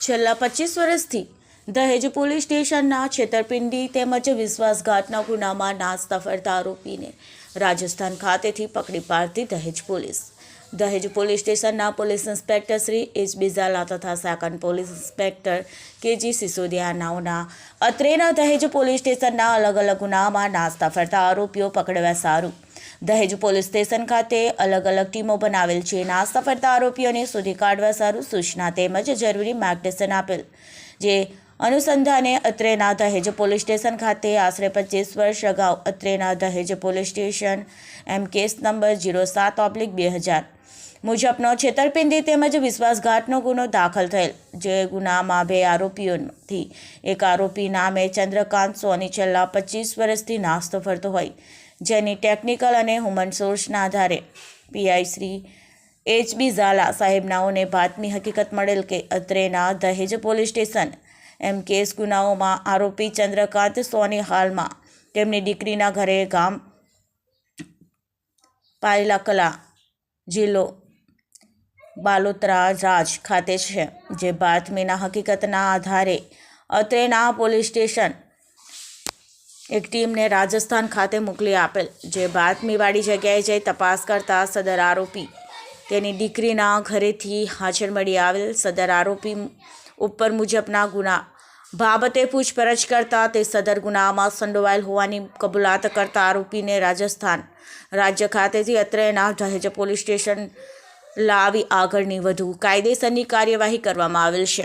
છેલ્લા પચીસ વર્ષથી દહેજ પોલીસ સ્ટેશનના છેતરપિંડી તેમજ વિશ્વાસઘાતના ગુનામાં નાસ્તા ફરતા આરોપીને રાજસ્થાન ખાતેથી પકડી પાડતી દહેજ પોલીસ. દહેજ પોલીસ સ્ટેશનના પોલીસ ઇન્સ્પેક્ટર શ્રી એચ બિઝાલા તથા second police inspector K G Sisodiya નાઉના અત્રેના દહેજ પોલીસ સ્ટેશનના અલગ અલગ ગુનામાં નાસ્તા ફરતા આરોપીઓ પકડવા સારું. દહેજ પોલીસ સ્ટેશન ખાતે અલગ અલગ ટીમો બનાવેલ છે. નાસ્તા સફળતા આરોપીઓને શોધી કાઢવા સારું સૂચના તેમજ જરૂરી માર્ગદર્શન આપેલ, જે અનુસંધાને અત્રેના દહેજ પોલીસ સ્ટેશન ખાતે આશરે પચીસ વર્ષ અગાઉ અત્રેના Dahej police station M case number zero સાત ઓબ્લિક બે હજાર મુજબનો છેતરપિંડી તેમજ વિશ્વાસઘાતનો ગુનો દાખલ થયેલ, જે ગુનામાં બે આરોપીઓથી એક આરોપી નામે ચંદ્રકાંત સોની, છેલ્લા પચીસ વર્ષથી નાસ્તો ફરતો હોય, જેની ટેકનિકલ અને હ્યુમન સોર્સના આધારે પીઆઈ શ્રી એચબી ઝાલા સાહેબનાઓને બાતમી હકીકત મળેલ કે અત્રેના Dahej police station M case ગુનાઓમાં આરોપી ચંદ્રકાંત સોની હાલમાં તેમની દીકરીના ઘરે ગામ પાયલા કલા જિલ્લો બાલોતરા રાજ ખાતે છે, જે બાતમીના હકીકતના આધારે અત્રેના પોલીસ સ્ટેશન એક ટીમને રાજસ્થાન ખાતે મોકલી આપેલ, જે બાતમીવાળી જગ્યાએ જઈ તપાસ કરતા સદર આરોપી તેની દીકરીના ઘરેથી હાજર મળી આવેલ સદર આરોપી ઉપર મુજબના ગુના બાબતે પૂછપરછ કરતા તે સદર ગુનામાં સંડોવાયેલ હોવાની કબૂલાત કરતા આરોપીને રાજસ્થાન રાજ્ય ખાતેથી અત્રેના દહેજ પોલીસ સ્ટેશન લાવી આગળની વધુ કાયદેસરની કાર્યવાહી કરવામાં આવેલ છે.